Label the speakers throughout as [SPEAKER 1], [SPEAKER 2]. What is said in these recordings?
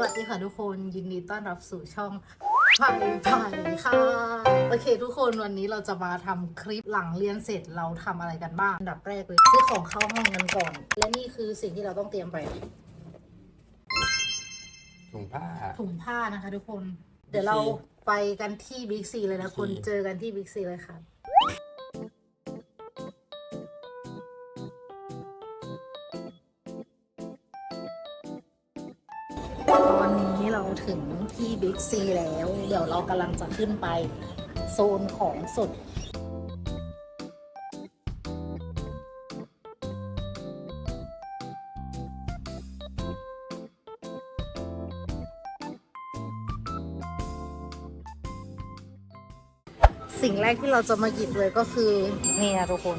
[SPEAKER 1] วัสดีค่ะทุกคนยินดีต้อนรับสู่ช่องไผ่ไผ่ค่ะ โอเค ทุกคนวันนี้เราจะมาทำคลิปหลังเรียนเสร็จเราทำอะไรกันบ้างอันดับแรกเลยซื้อของเข้าห้องกันก่อน และนี่คือสิ่งที่เราต้องเตรียมไป
[SPEAKER 2] ถุงผ้า
[SPEAKER 1] ถุงผ้านะคะ ทุกคน เดี๋ยวเราไปกันที่บิ๊กซีเลยนะ
[SPEAKER 2] Big C
[SPEAKER 1] คนเจอกันที่บิ๊กซีเลยค่ะ ถึงที่บิ๊กซีแล้ว เดี๋ยวเรากำลังจะขึ้นไปโซนของสดสิ่งแรกที่เราจะมาหยิบเลยก็คือนี่นะทุกคน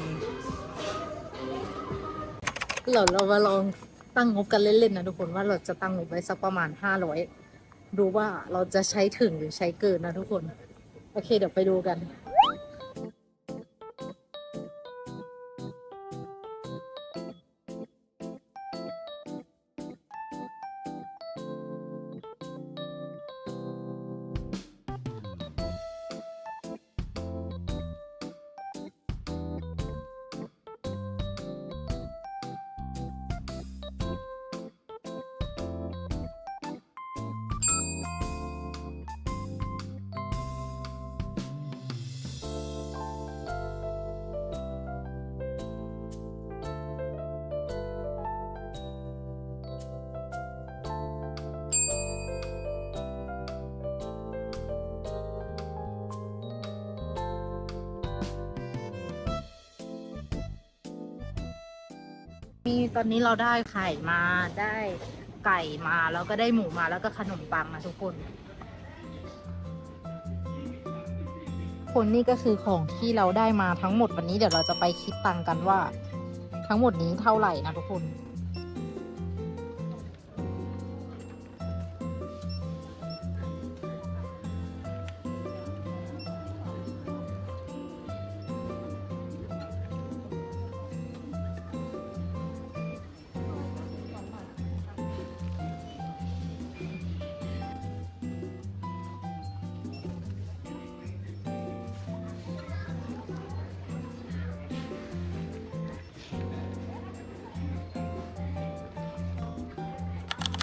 [SPEAKER 1] เราเรามาลองตั้งงบกันเล่นๆนะทุกคนว่าเราจะตั้งงบไว้สักประมาณห้าร้อย ดูว่าเราจะใช้ถึงหรือใช้เกินนะทุกคน โอเคเดี๋ยวไปดูกัน มีตอนนี้เราได้ไข่มาได้ไก่มาแล้วก็ได้หมูมาแล้วก็ขนมปังนะทุกคน คนนี่ก็คือของที่เราได้มาทั้งหมดวันนี้เดี๋ยวเราจะไปคิดตังค์กันว่า ทั้งหมดนี้เท่าไหร่นะทุกคน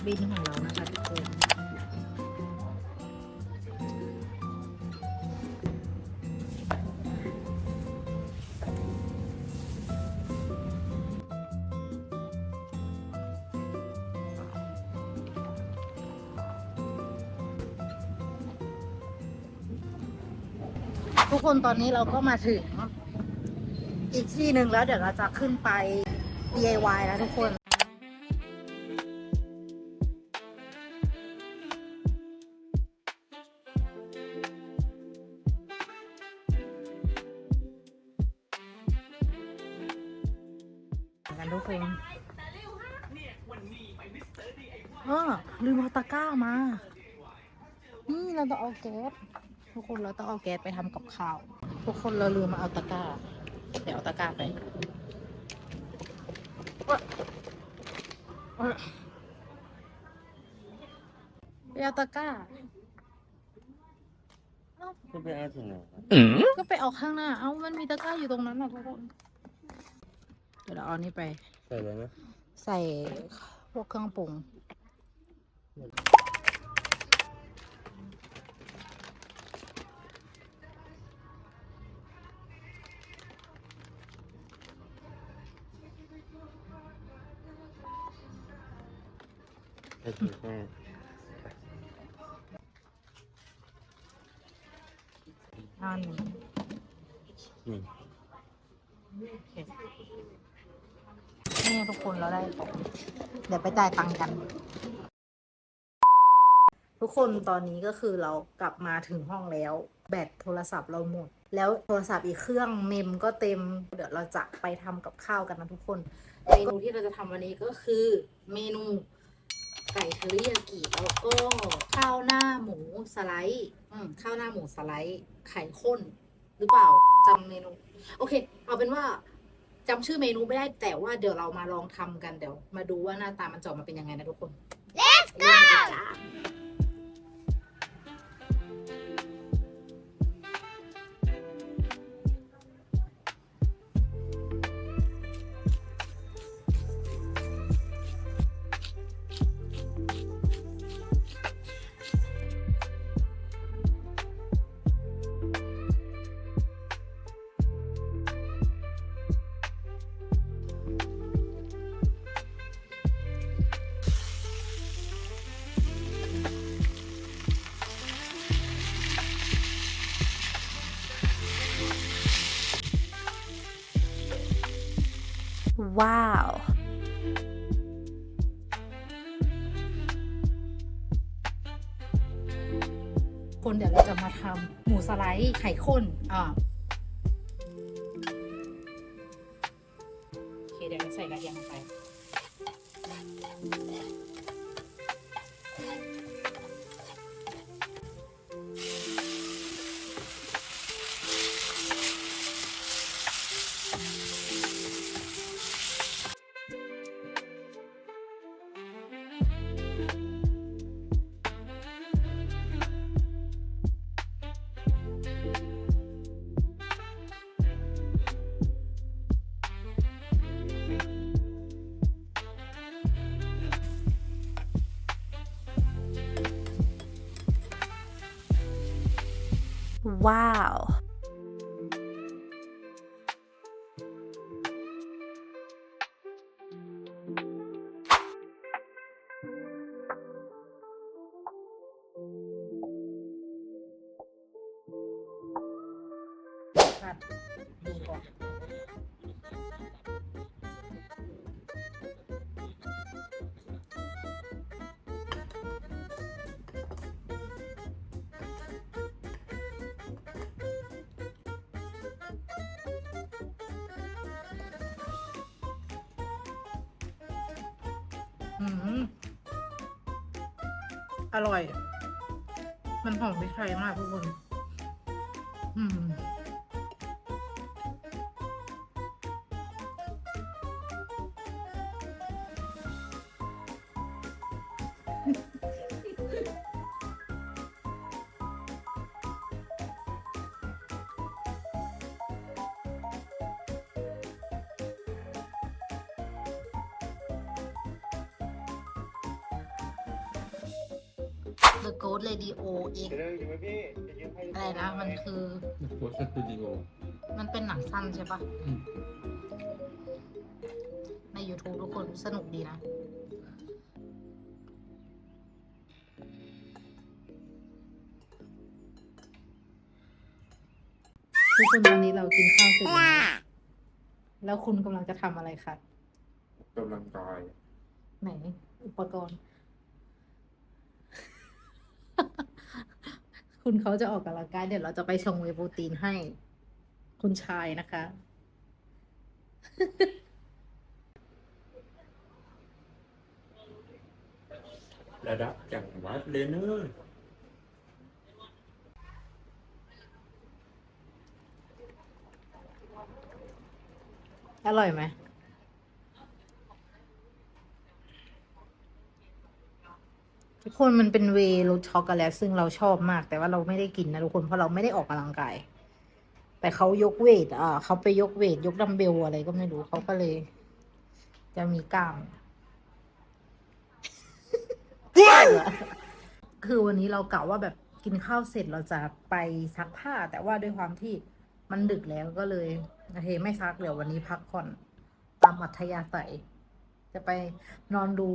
[SPEAKER 1] บินของเรานะคะทุกคนทุกคนตอนนี้เราก็มาถึงอีกที่หนึ่งแล้วเดี๋ยวเราจะขึ้นไป DIY แล้วทุกคน ลืมเอาตะกร้ามา นี่เราต้องเอาแก๊สทุกคนเราต้องเอาแก๊สไปทำกับข้าว ทุกคนเราลืมมาเอาตะกร้า เดี๋ยวเอาตะกร้าไปเอ้ยเอ้ยไปเอาตะกร้าเอ้า
[SPEAKER 2] ก็ไปเอาถุงไหนครับ
[SPEAKER 1] ก็ไปเอาข้างหน้า เอ้ามันมีตะกร้าอยู่ตรงนั้นนะทุกคน เดี๋ยวเราเอานี่ไป
[SPEAKER 2] ใส่เลยไหม
[SPEAKER 1] ใส่พวกเครื่องปรุง
[SPEAKER 2] ใส่ถุงแค่
[SPEAKER 1] อันนี้
[SPEAKER 2] นี่
[SPEAKER 1] โอเคนี่ทุกคนเราได้ของเดี๋ยวไปจ่ายตังค์กัน กคนตอนนี้ก็คือเรากลับมาถึงห้องแล้ว แบตโทรศัพท์เราหมด แล้วโทรศัพท์อีกเครื่องเมมก็เต็ม เดี๋ยวเราจะไปทำกับข้าวกันนะทุกคน เมนูที่เราจะทำวันนี้ก็คือเมนูไก่เทอริยากิแล้วก็ข้าวหน้าหมูสไลด์อืข้าวหน้าหมูสไลด์ไข่ข้น หรือเปล่าจำเมนู โอเค เอาเป็นว่าจำชื่อเมนูไม่ได้แต่ว่าเดี๋ยวเรามาลองทำกันเดี๋ยว มาดูว่าหน้าตามันจะออกมาเป็นยังไงนะทุกคน Let's go
[SPEAKER 3] ว้าว
[SPEAKER 1] คนเดี๋ยวเราจะมาทำหมูสไลด์ไข่ข้นอ่าโอเคเดี๋ยวเราใส่กระเทียมลงไป
[SPEAKER 3] Wow.
[SPEAKER 1] ผัดดูก่อน อืมอร่อย มันหอมพริกไทยมากทุกคน อืม The Ghost Radio X
[SPEAKER 2] เรื่องอยู่ไหมพี่จะยืมให้
[SPEAKER 1] อะไรนะ มันคือ
[SPEAKER 4] โพสต์สตูดิโอ
[SPEAKER 1] มันเป็นหนังสั้นใช่ปะ
[SPEAKER 4] อืม
[SPEAKER 1] ใน YouTube ทุกคนสนุกดีนะ ทุกคนตอนนี้เรากินข้าวเสร็จแล้วแล้วคุณกำลังจะทำอะไรคะ
[SPEAKER 4] กำลังกาย
[SPEAKER 1] ไหนอุปกรณ์ คุณเขาจะออกกำลังกายเดี๋ยวเราจะไปชงเวย์โปรตีนให้ คุณชายนะคะ
[SPEAKER 4] ระดับจังหวัดเลยเนอะ
[SPEAKER 1] อร่อยไหม ทุกคนมันเป็นเวย์รสช็อกโกแลตซึ่งเราชอบมาก แต่ว่าเราไม่ได้กินนะทุกคนเพราะเราไม่ได้ออกกำลังกาย แต่เขายกเวทอ่าเขาไปยกเวทยกดัมเบลอะไรก็ไม่รู้เขาก็เลย จะมีกล้ามคือวันนี้เรากะว่าแบบกินข้าวเสร็จเราจะไปซักผ้า แต่ว่าด้วยความที่มันดึกแล้วก็เลยโอเคไม่ซักเดี๋ยววันนี้พักผ่อนตามอัธยาศัยจะไปนอนดู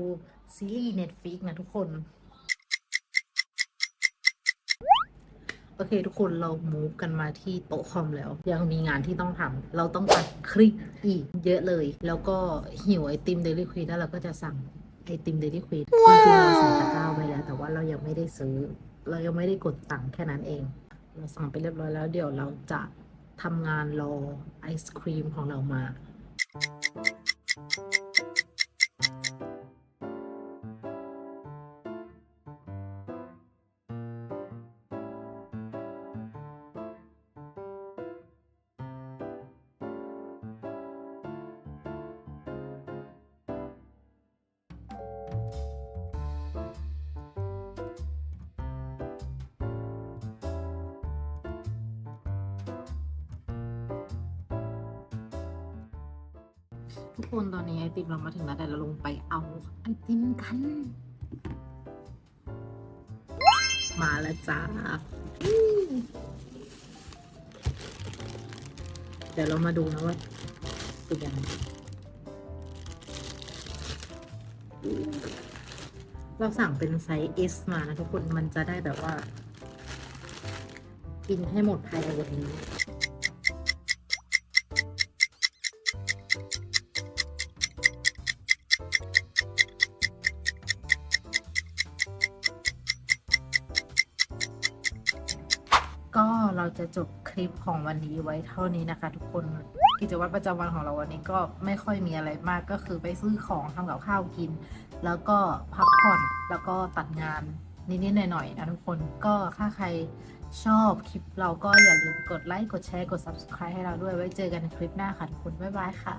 [SPEAKER 1] ซีรีส์เน็ตฟิกนะทุกคน โอเคทุกคนเรามูฟกันมาที่โต๊ะคอมแล้ว ยังมีงานที่ต้องทำเราต้องตัดคลิปอีกเยอะเลย แล้วก็หิวไอติมเดลิควีนแล้วเราก็จะสั่งไอติมเดลิควีนจริงๆเราสั่งตะกร้าไว้แล้ว แต่ว่าเรายังไม่ได้ซื้อ เรายังไม่ได้กดตังค์แค่นั้นเอง เราสั่งไปเรียบร้อยแล้วเดี๋ยวเราจะทำงานรอไอศครีมของเรามา ทุกคนตอนนี้ไอติมเรามาถึงแล้วแต่เราลงไปเอาไอติมกัน มาแล้วจ้าเดี๋ยวเรามาดูนะว่าเป็นยังไงเราสั่งเป็นไซส์ S มานะทุกคนมันจะได้แบบว่า กินให้หมดภายในวันนี้ เราจะจบคลิปของวันนี้ไว้เท่านี้นะคะ ทุกคนกิจวัตรประจำวันของเราวันนี้ก็ไม่ค่อยมีอะไรมากก็คือไปซื้อของทำกับข้าวกิน แล้วก็พักผ่อนแล้วก็ตัดงานนิดๆหน่อยๆนะทุกคนก็ถ้าใครชอบคลิปเราก็อย่าลืมกดไลค์กดแชร์กด subscribe ให้เราด้วยไว้เจอกันในคลิปหน้าค่ะทุกคนบ๊ายบายค่ะ